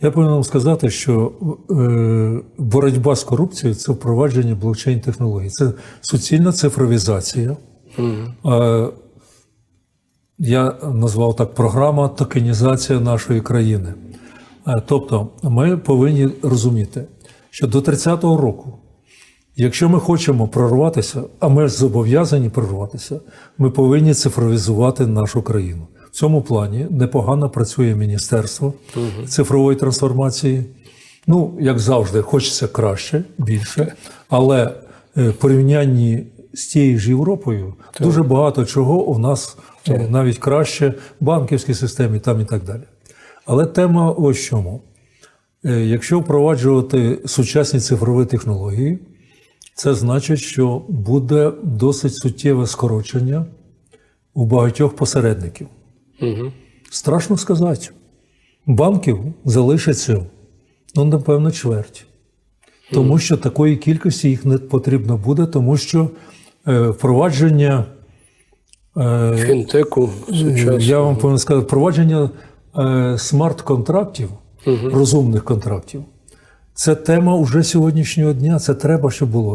Я повинен вам сказати, що е, боротьба з корупцією це впровадження блокчейн технологій. Це суцільна цифровізація. Е, я назвав так програма токенізація нашої країни. Е, Тобто, ми повинні розуміти, що до 30-го року, якщо ми хочемо прорватися, а ми зобов'язані прорватися, ми повинні цифровізувати нашу країну. В цьому плані непогано працює Міністерство цифрової трансформації. Ну, як завжди, хочеться краще, більше, але е, в порівнянні з тією ж Європою дуже багато чого у нас е, навіть краще в банківській системі там і так далі. Але тема ось чому. Е, Якщо впроваджувати сучасні цифрові технології, це значить, що буде досить суттєве скорочення у багатьох посередників. Угу. Страшно сказати. Банків залишиться, ну, напевно, чверть. Тому що такої кількості їх не потрібно буде, тому що е, впровадження, е, Фінтеку сучасно. я вам повинен сказати, впровадження е, смарт-контрактів, розумних контрактів, це тема уже сьогоднішнього дня. Це треба, щоб було.